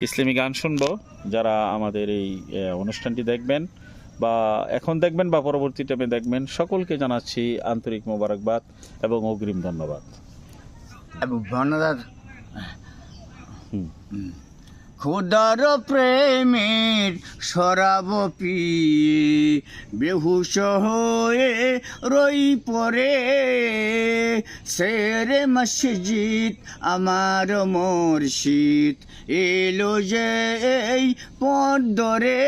ইসলামী গান শুনব যারা আমাদের এই অনুষ্ঠানটি দেখবেন বা এখন দেখবেন বা পরবর্তী টাইমে দেখবেন সকলকে জানাচ্ছি আন্তরিক মোবারকবাদ এবং অগ্রিম ধন্যবাদ ধন্যবাদ হুম। খুদার প্রেমের সরাব পিয়ে, বেহুশ হয়ে রই পরে সেরে মসজিদ আমার মুর্শিদ, এলো যে এই পথ ধরে।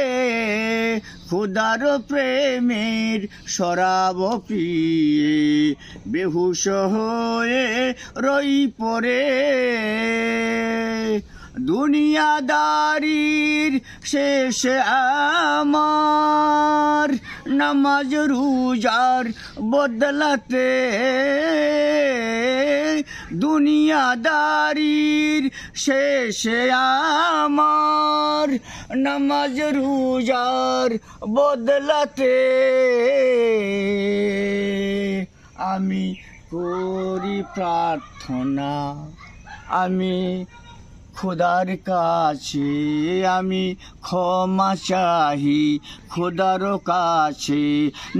খুদার প্রেমের সরাব পিয়ে, বেহুশ হয়ে রই পরে দুনিয়াদারির শেষ আমার নামাজ রুজার বদলাতে দুনিয়াদারির শেষে আমার নামাজ রুজার বদলাতে আমি করি প্রার্থনা, আমি খোদার কাছে আমি ক্ষমা চাহি, খোদার কাছে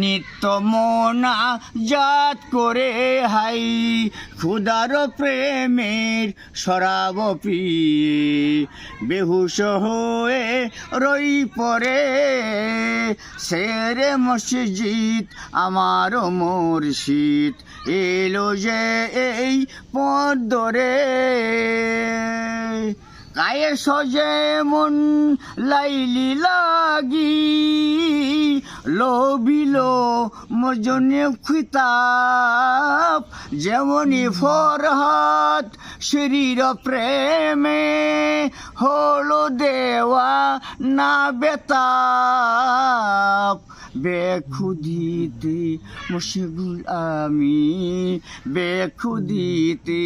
নিত্য মনা জাত করে হাই, খুদার প্রেমের সরাব পিয়ে বেহুশ হয়ে রই পরে সেরে মসজিদ আমার মুর্শিদ, এলো যে এই পথ ধরে। গায়ে সজে মন লাইলি লাগি, লোবিল মজনে খিতাব যেমনি ফরহাত শরীর প্রেমে হলো দেওয়া না বেতাব বেখুদিতে মশগুল আমি বেখুদিতে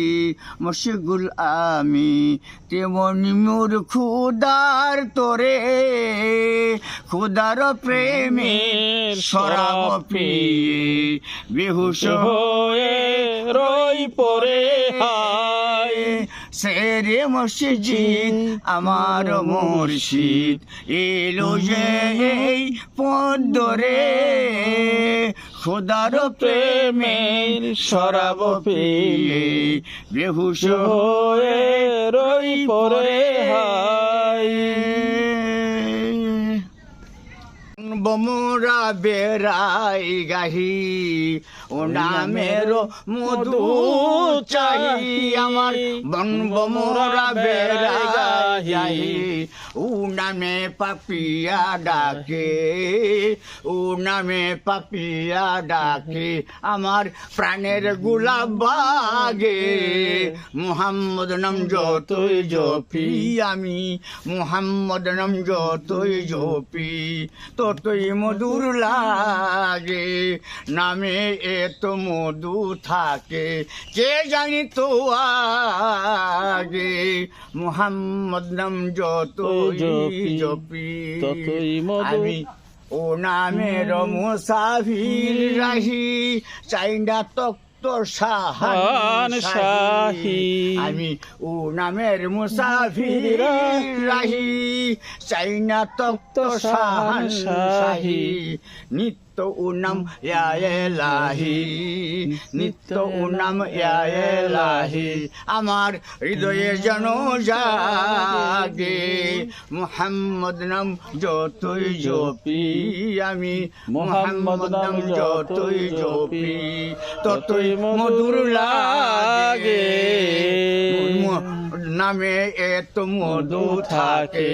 মশগুল আমি তেমনি মোর খুদার তোরে খুদার প্রেমের সরাব পিয়ে বেহুশ হয়ে রই পরে হায় সেরে মসজিদ, আমার মুর্শিদ। এলো যে এই পথ ধরে খোদার প্রেমের সরাব পেলে বেহুশ হয়ে রই পরে বমরা বেড়াই গাহি, ও নামের মধু চাই আমার বন বমরা বেড়াই ও নামে পাপিয়া ডাকে, ও নামে পাপিয়া ডাকে, আমার প্রাণের গুলাব বাগে। মুহাম্মদ নাম যতই জপি, আমি মুহাম্মদ নাম যতই জপি, ততই মধুর লাগে। নামে এত মধু থাকে কে জানি তো আগে। মুহাম্মদ নাম যতই জপি, আমি ও নামের মুসাফির রাহি। চাইনা তক্ত সাহান শাহী। আমি ও নামের মুসাফির রাহি। চাইনা তক্ত শাহান শাহী নিত্য উনাম ইয়া এলাহি নিত্য উনাম এলাহি আমার হৃদয়ে যেন জাগে মুহাম্মদ নাম যতই জপি আমি মুহাম্মদ নাম যতই জপি ততই মধুর লাগে নামে এত মধু থাকে।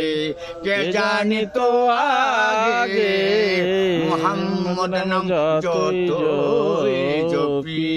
কে জানি তো আগে মোহাম্মদ নাম যত জপি।